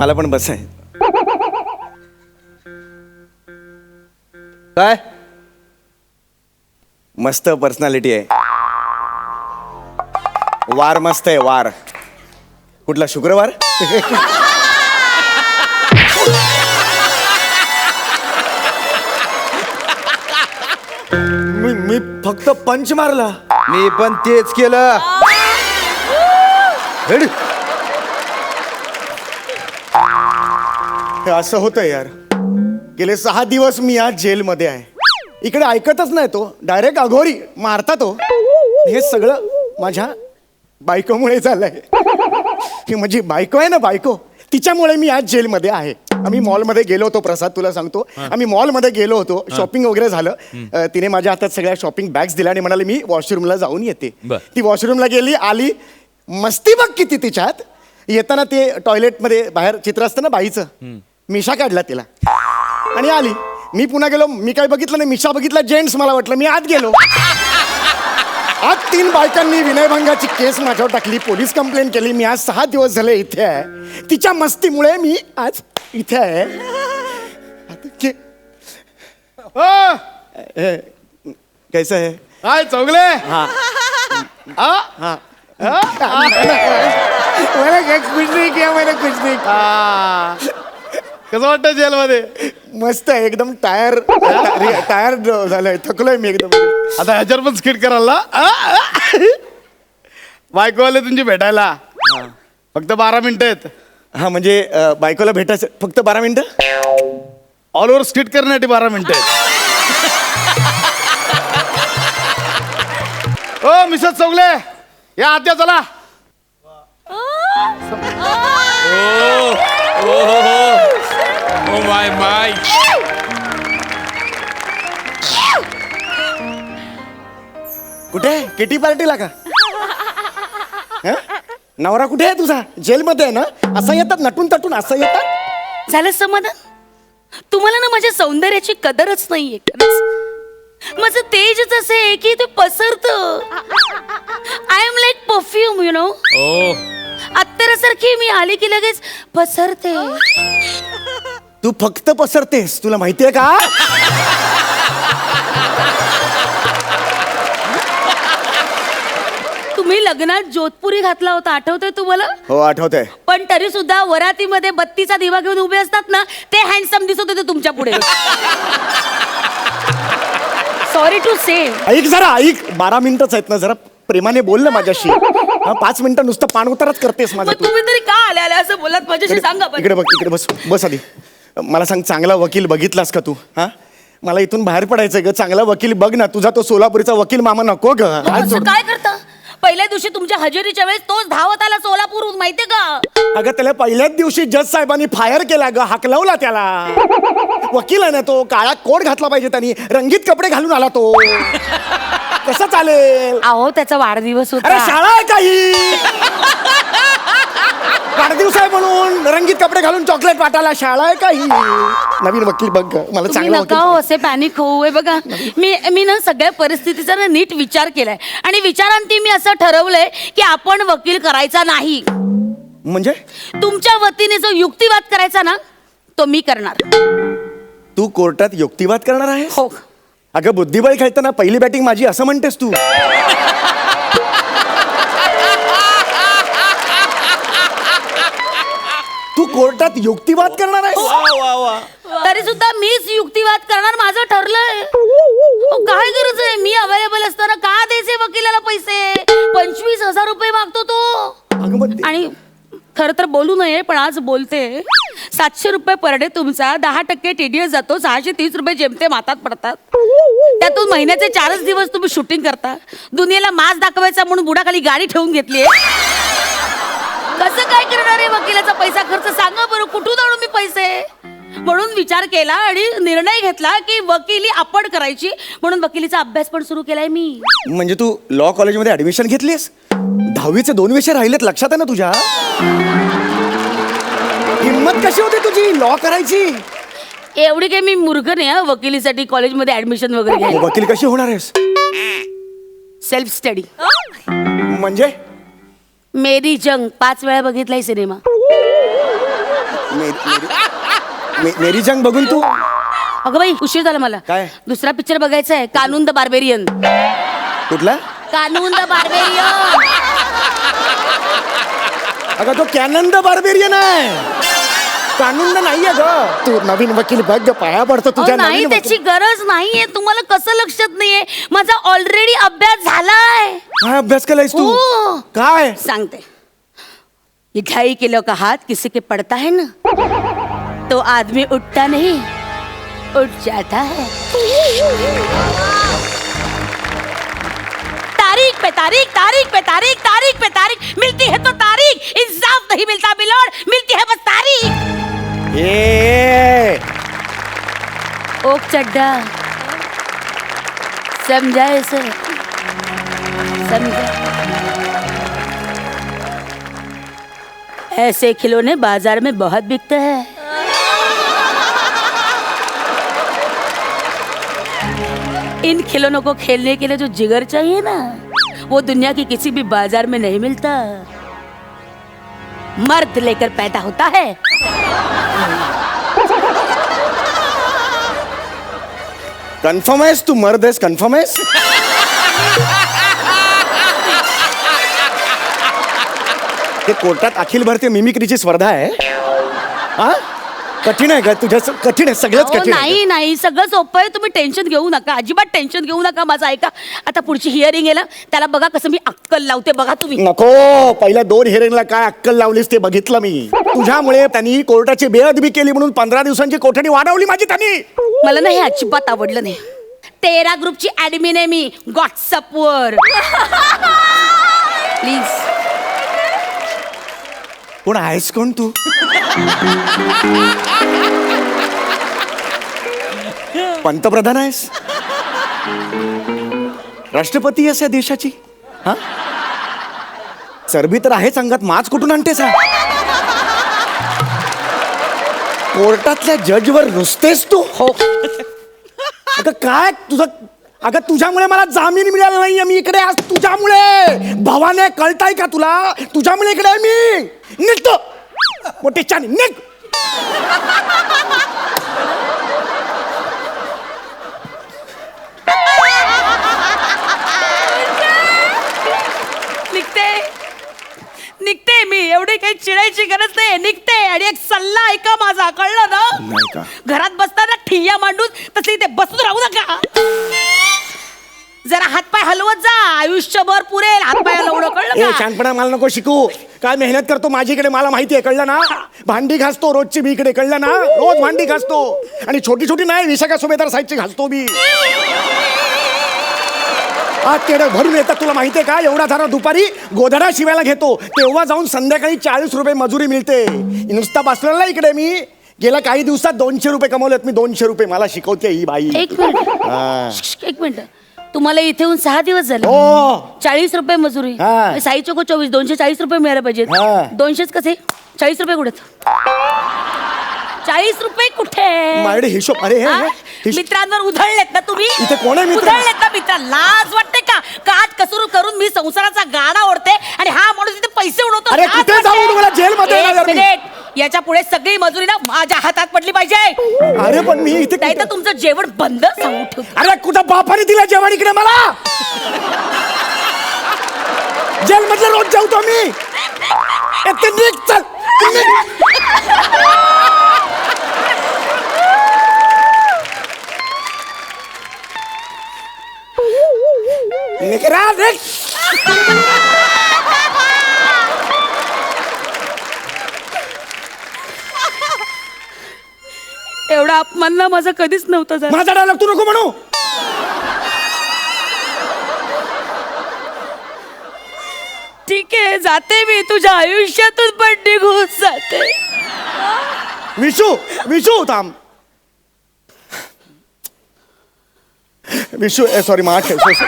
मला पण बस आहे. काय? मस्त पर्सनॅलिटी आहे. वार मस्त आहे वार. कुठला शुक्रवार? मी मी फक्त पंच मारला. मी पण तेच केलं. हे असं होतं यार. गेले सहा दिवस मी आज जेलमध्ये आहे. इकडे ऐकतच नाही तो. डायरेक्ट अघोरी मारता तो. हे सगळं माझ्या बायकोमुळे झालंय. ही माझी बायको आहे ना बायको? तिच्यामुळे मी आज जेलमध्ये आहे. आम्ही मॉलमध्ये गेलो होतो प्रसाद तुला सांगतो. आम्ही मॉलमध्ये गेलो होतो. शॉपिंग वगैरे झालं. अ, तिने माझ्या हातात सगळ्या शॉपिंग बॅग्स दिल्या आणि म्हणाले मी वॉशरूमला जाऊन येते. बर. ती वॉशरूमला गेली आली. मस्ती बघ किती तिच्यात. येताना ते टॉयलेटमध्ये बाहेर चित्र असतं ना बाईचं. मिशा काढला तिला. आणि आली. मी पुन्हा गेलो मी काय बघितलं नाही मिशा बघितला जेंट्स मला वाटलं मी आत गेलो. आज तीन बायकांनी विनयभंगाची केस माझ्यावर टाकली पोलीस कंप्लेंट केली. मी आज सहा दिवस झाले इथे आहे. तिच्या मस्तीमुळे मी आज इथे आहे. आता के- ओ, ए, कैसं आहे काय चौगले? हा. हा? हा? कुछ नाही किया मैंने कुछ नाही किया. आ, कसं वाटतं जेलमध्ये? मस्त आहे एकदम टायर टायर झालंय थकलोय मी एकदम. आता ह्याच्यावर पण स्किट करायला आ, आ. बायको आले तुमची भेटायला. फक्त बारा मिनिटं आहेत. हा म्हणजे अ, बायकोला भेटायचं फक्त बारा मिनिटं? ऑल ओव्हर स्किट करण्यासाठी बारा मिनिटं आहेत. ओ मिसेस चौगले या आत्या चला. Oh my my. कुठे? किटी पार्टीला का? हं? नवरा कुठे आहे तुझा? जेलमध्ये आहे ना? असं येतात नटून तटून असं येतात? झालं समाधान? तुम्हाला ना माझ्या सौंदर्याची कदरच नाहीये खरंच. माझं तेजच असं आहे की ते पसरत. I am like perfume you know. अत्तरासारखी मी आली की लगेच पसरते. तू फक्त पसरतेस तुला माहितीये का? तुम्ही लग्नात जोधपुरी घातला होता आठवतंय तुम्हाला? हो आठवत आहे पण तरी सुद्धा वरातीमध्ये बत्तीचा दिवा घेऊन उभे असतात ना ते हँडसम दिसत होते तुमच्यापुढे. सॉरी टू से ऐक जरा ऐक. बारा मिनिटच आहेत ना जरा प्रेमाने बोल ना माझ्याशी. हा, पाच मिनिटं नुसतं पाण उतारच करतेस माझं मग तू. तुम्ही तरी का आले आले असं बोलत माझ्याशी सांगा पण. इकडे बघ इकडे बस बस आधी. मला सांग चांगला वकील बघितलास का तू? हा? मला इथून बाहेर पडायचंय ग. चांगला वकील बघ ना. तुझा तो सोलापुरीचा वकील मामा नको ग. हात असं जोड. काय करता? पहिल्या दिवशी तुमच्या हजेरीच्या वेळेस तोच धावत आला सोलापूरहून माहितीये का? अगं त्याला पहिल्याच दिवशी जज साहेबांनी फायर केला ग. हाकलवला त्याला. वकील आहे ना तो. काळा कोट घातला पाहिजे त्यांनी. रंगीत कपडे घालून आला तो. कसं चालेल? अहो त्याचा वाढदिवस अरे होता. शाळा आहे काही वाढदिवस आहे म्हणून रंगीत कपडे घालून चॉकलेट वाटायला शाळा आहे काही? नवीन वकील बघ ग. मला तुम्ही चांगला नका वकील हो असे पॅनिक होऊ हे बघा. मी मी ना सगळ्या परिस्थितीचा ना नीट विचार केलाय. आणि विचारांती मी असं ठरवलंय की आपण वकील करायचा नाही. म्हणजे? तुमच्या वतीने जो युक्तिवाद करायचा ना तो मी करणार. तू कोर्टात युक्तिवाद करणार आहेस? हो. अगं बुद्धिबळ खेळताना पहिली बॅटिंग माझी असं म्हणतेस तू. तू कोर्टात युक्तिवाद करणार आहेस? तरी सुद्धा मीच युक्तिवाद करणार माझं ठरलंय. अहो, काय गरज आहे? मी अवेलेबल असताना का द्यायचे वकिलाला पैसे? पंचवीस हजार रुपये मागतो तो. अगं मग ते- आणि खरं तर बोलू नये पण आज बोलते. सातशे रुपये पर डे तुमचा दहा टक्के टीडीएस जातो सहाशे तीस रुपये जेमतेम हातात पडतात. त्यातून महिन्याचे चारच दिवस तुम्ही शूटिंग करता. दुनियेला मास दाखवायचा म्हणून बुडाखाली गाडी ठेवून घेतली कसं काय करणार आहे वकिलाचा पैसा खर्च? सांगा बरं कुठून आणू मी पैसे? म्हणून विचार केला आणि निर्णय घेतला की वकिली आपण करायची. म्हणून वकिलीचा अभ्यास पण सुरू केलाय मी. म्हणजे तू लॉ कॉलेजमध्ये ऍडमिशन घेतलीस? दहावीचे दोन विषय राहिलेत लक्षात आहे ना तुझ्या? हिंमत कशी होती तुझी लॉ करायची? एवढी काही मी मूर्ख नाही हं, वकिलीसाठी कॉलेजमध्ये ऍडमिशन वगैरे घ्यायला. वकील कशी होणार आहेस? सेल्फ स्टडी म्हणजे? मेरी जंग पाच वेळा बघितलाय सिनेमा. मेरी मेरी- मे- मेरी जंग बघून तू? अगं बाई उशीर झाला मला. काय? दुसरा पिक्चर बघायचा आहे कानून द बार्बेरियन. कुठला? कानून द बार्बेरियन. अगं तो कॅनंद बार्बेरियन आहे. कानून नाहीये ग. तू नवीन वकील बघ ग, पाया पडतो तुझ्या नाही नवीन त्याची वकील- गरज नाहीये. तुम्हाला कसं लक्षात नाहीये? माझा ऑलरेडी अभ्यास झालाय. काय अभ्यास केलायस तू? हो. काय? सांगते. ये ढाई किलो का हाथ किसी के पड़ता है ना? तो आदमी उठता नहीं उठ जाता है. तारीख पे तारीख तारीख पे तारीख तारीख पे तारीख। मिलती है तो तारीख। इंसाफ नहीं मिलता मिलोड मिलती है बस तारीख। ए ओक चड्डा समझा इसे समझा ऐसे खिलौने बाज़ार में बहुत बिकते हैं। इन खिलौनों को खेलने के लिए जो जिगर चाहिए ना वो दुनिया के किसी भी बाज़ार में नहीं मिलता। मर्द लेकर पैदा होता है। कन्फर्म आहेस तू मर्द आहेस कन्फर्म ते कोर्टात अखिल भारतीय मिमिक्रीची स्पर्धा आहे हा? कठीण आहे का? तुझ्या कठीण आहे सगळंच अहो, कठीण आहे. नाही नाही सगळं सोपं आहे. तुम्ही टेन्शन घेऊ नका. अजिबात टेन्शन घेऊ नका माझं ऐका. आता पुढची हिअरिंग आहे ना त्याला बघा कसं मी अक्कल लावते बघा तुम्ही. नको पहिल्या दोन हिअरिंगला काय अक्कल लावलीस ते बघितलं मी. तुझ्यामुळे त्यांनी कोर्टाची बेअदबी केली म्हणून पंधरा दिवसांची कोठडी वाढवली माझी त्यांनी. मला ना हे अजिबात आवडलं नाही. तेरा ग्रुपची ऍडमिन आहे मी व्हॉट्सअप वर. प्लीज कोण आहेस कोण तू? पंतप्रधान आहेस? राष्ट्रपती आहेस या देशाची? हा? चरबी तर आहेच अंगात माच कुठून आणतेस हा? कोर्टातल्या जजवर रुसतेस तू? हो. अगं काय तुझं अगं तुझ्यामुळे मला जामीन मिळाला नाहीये मी इकडे आज तुझ्यामुळे. भवाने कळताय का तुला? तुझ्यामुळे इकडे आहे मी. निघतो. मोठी छान निघ. निघते. निघते मी. एवढी काही चिडायची गरज नाही निघते. आणि एक सल्ला ऐका माझा. कळलं ना? नाही का? घरात बसताना ठिय्या मांडून तसे इथे बसून राहू नका. जरा हातपाय हलवत जा आयुष्यभर पुरेल. हातपाय हलवणं ए कळलं का? छानपणा मला नको शिकू. काय मेहनत करतो माझीकडे मला माहिती आहे कळलं ना? भांडी घासतो रोजची मी इकडे कळलं ना? रोज भांडी घासतो. आणि छोटी छोटी नाही विशाखा सुभेदार साईडची घासतो मी. आज तेवढं भरून येतात तुला माहितीये का? एवढा झाला दुपारी गोधडा शिवायला घेतो. तेव्हा जाऊन संध्याकाळी चाळीस रुपये मजुरी मिळते. नुसता बसलेला इकडे मी. गेल्या काही दिवसात दोनशे रुपये कमवलेत मी दोनशे रुपये मला शिकवते ही बाई. एक मिनिट. हा. एक मिनिट. तुम्हाला इथे येऊन सहा दिवस झाले हो चाळीस रुपये मजुरी हा. साई चोको चोवीस दोनशे चाळीस रुपये मिळायला हा. पाहिजेत दोनशेच कसे चाळीस रुपये कुठे चाळीस रुपये कुठे माझ्याकडे हिशोब अरे हे- हा? हे मित्रांवर उधळलेत ना तुम्ही इथे कोण आहे मित्र? उधळलेत ना मित्र लाज वाटते का काट कसरू करून मी संसाराचा गाडा ओढते आणि हा माणूस इथे पैसे उडवतो अरे लाज कुठे वाटते? जाऊ तुम्हाला? जेलमध्ये एक येणार मी. मिनिट. याच्यापुढे सगळी मजुरी ना माझ्या हातात पडली पाहिजे. अरे पण मी इथे नाही तर कुठं- तुमचं जेवण बंद सांगू ठेवतो. अरे कुठं बापाने दिलं जेवण इकडे मला? जेल मधले रोज जेवतो मी. ए, ते निघ, चल. निघ. निघ रा, निघ. एवढा अपमान ना माझा कधीच नव्हता झाला. माझा डायलॉग तू नको म्हणू. ठीक आहे जाते मी. तुझ्या आयुष्यातून पण निघून जाते. विशू विशू थांब. विशू सॉरी माठ विशू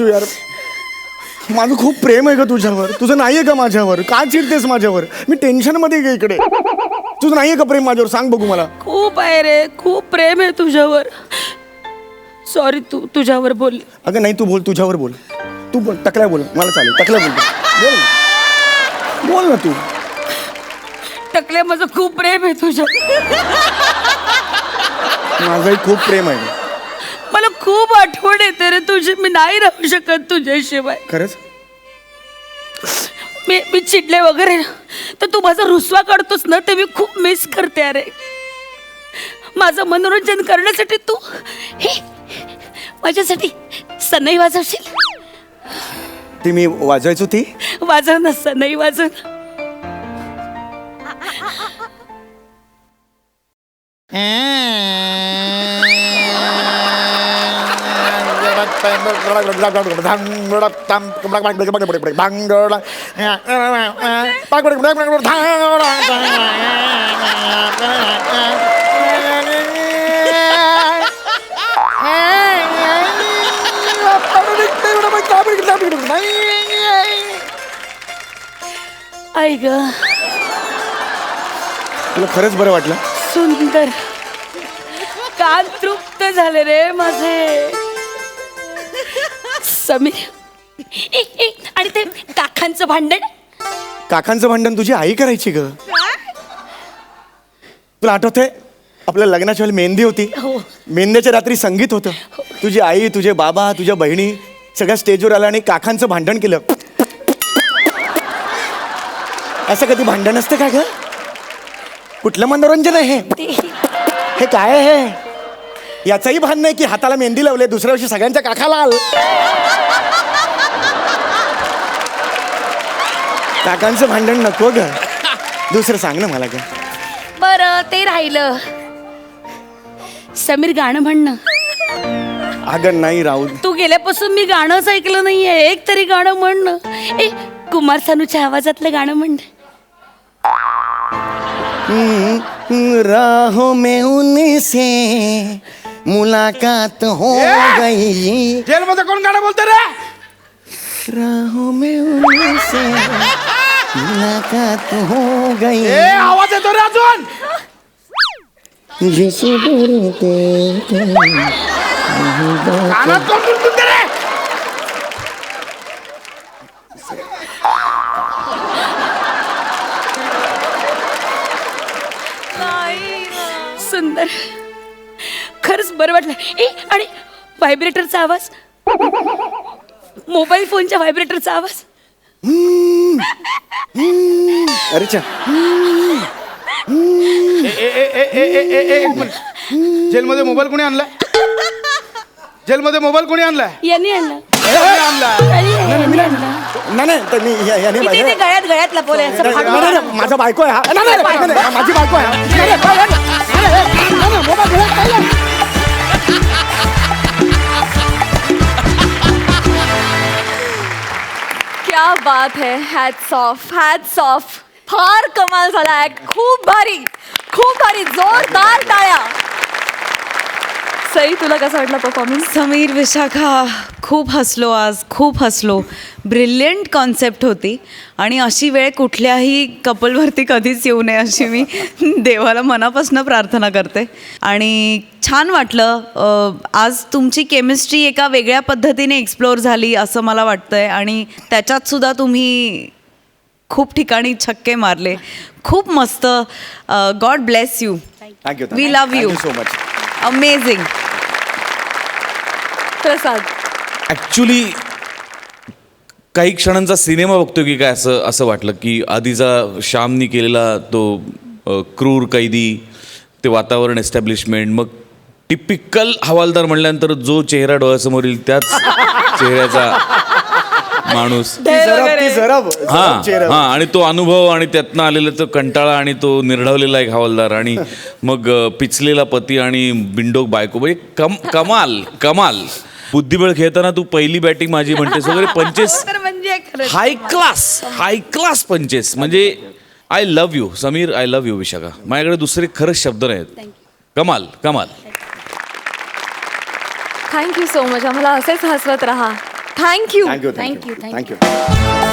विशू यार. माझं खूप प्रेम आहे का तुझ्यावर. तुझं नाही आहे का माझ्यावर. का चिडतेस माझ्यावर? मी टेन्शनमध्ये आहे का इकडे. तुझं नाहीये का प्रेम माझ्यावर. सांग बघू मला. खूप आहे रे. खूप प्रेम आहे तुझ्यावर. सॉरी तू तुझ्यावर बोल. अगं नाही तू बोल. तुझ्यावर बोल. तू बोल. टकल्या बोल. मला चालेल. टकल्या बोल. बोल ना. बोल ना तू. टकले माझं खूप प्रेम आहे तुझ्या माझंही खूप प्रेम आहे. मला खूप आठवण येते रे तुझी. मी नाही राहू शकत तुझ्याशिवाय. खरंच? मी मी चिडले वगैरे. ना, तर तू माझा रुसवा काढतोस ना ते मी खूप मिस करते अरे. माझं मनोरंजन करण्यासाठी तू हे माझ्यासाठी सनई वाजवशील? ती मी वाजवायचो ती वाजव ना सनई वाजव ना. आई ग. तुला खरंच बरं वाटलं? सुंदर. कान तृप्त झाले रे माझे. समीर. ए, ए, आणि ते काकांचं भांडण? काकांचं भांडण तुझी आई करायची ग. तुला आठवतंय आपल्या लग्नाच्या वेळेला मेहंदी होती. हो. मेहंदीच्या रात्री संगीत होतं. तुझी आई तुझे बाबा तुझ्या बहिणी सगळ्या स्टेजवर आल्या आणि काकांचं भांडण केलं. असं कधी भांडण असतं का ग? कुठलं मनोरंजन आहे हे? ते. हे काय आहे हे? याचंही भान नाही की हाताला मेहंदी लावले दुसऱ्या वर्षी सगळ्यांच्या काखाला आल काकांचं भांडण नको ग. दुसरं सांग ना मला ग. बरं ते राहिलं. समीर गाणं म्हणणं. अगं नाही राहू तू गेल्यापासून मी गाणंच ऐकलं नाहीये. एक तरी गाणं म्हणणं. ए कुमार सानूच्या आवाजातलं गाणं म्हण राहों में उनसे. मुलाकात हो गई. जेलमध्ये कोण गाणं बोलतो रे? राहों में उनसे मुलाकात हो गई। ए आवाज येतो रे अजून! जिसे डरते थे कानात कोण गुणगुणते रे? सुंदर। खरंच बरं वाटलं. ए आणि व्हायब्रेटरचा आवाज? मोबाईल फोनच्या व्हायब्रेटरचा आवाज अरे चा ए, ए, ए, ए, ए, ए, ए, ए, एक मिनिट जेलमध्ये मोबाईल कोणी आणलाय जेलमध्ये मोबाईल कोणी आणलाय यांनी आणलं यांनी- आणलं. नाही नाही तर मी या- याने इथे माझ्या- ते गळ्यात गळ्यात लपवलंय असं नाही, फाडून. नाही, नाही, माझा बायको आहे हा. नाही, नाही, नाही, नाही, माझी बायको आहे हा. नाही, नाही, नाही, नाही, नाही, नाही, नाही, नाही, मोबाईल घरात नाही, क्या बात है हॅट्स ऑफ हॅट्स ऑफ फार कमाल झाला ऍक्ट खूप भारी खूप भारी जोरदार टाळ्या. सई तुला कसा वाटला परफॉर्मन्स समीर विशाखा. खूप हसलो आज खूप हसलो. ब्रिलियंट कॉन्सेप्ट होती. आणि अशी वेळ कुठल्याही कपलवरती कधीच येऊ नये अशी मी देवाला मनापासून प्रार्थना करते. आणि छान वाटलं. आज तुमची केमिस्ट्री एका वेगळ्या पद्धतीने एक्सप्लोअर झाली असं मला वाटतंय. आणि त्याच्यात सुद्धा तुम्ही खूप ठिकाणी छक्के मारले. खूप मस्त. God bless you we. Love you so much. Amazing Prasad. Actually काही क्षणांचा सिनेमा बघतोय की काय असं असं वाटलं की आधीचा श्यामनी केलेला तो अ, क्रूर कैदी ते वातावरण एस्टॅब्लिशमेंट मग टिपिकल हवालदार म्हणल्यानंतर जो चेहरा डोळ्यासमोर येईल त्याच चेहऱ्याचा माणूस. ती ती हा चेहरा. हा आणि तो अनुभव आणि त्यातनं आलेला तो कंटाळा आणि तो निर्ढवलेला एक हवालदार आणि मग अ, पिचलेला पती आणि बिंडोक बायको म्हणजे कम कमाल कमाल. बुद्धिबळ खेळताना तू पहिली बॅटिंग माझी म्हणतेस वगैरे पंचेस. तर म्हणजे खरंच. High class high class punches. म्हणजे I love you Sameer I love you Vishakha. माझ्याकडे दुसरे खरंच शब्द नाहीत. कमाल कमाल. थँक्यू सो मच आम्हाला असेच हसवत राहा. Thank you Thank you, thank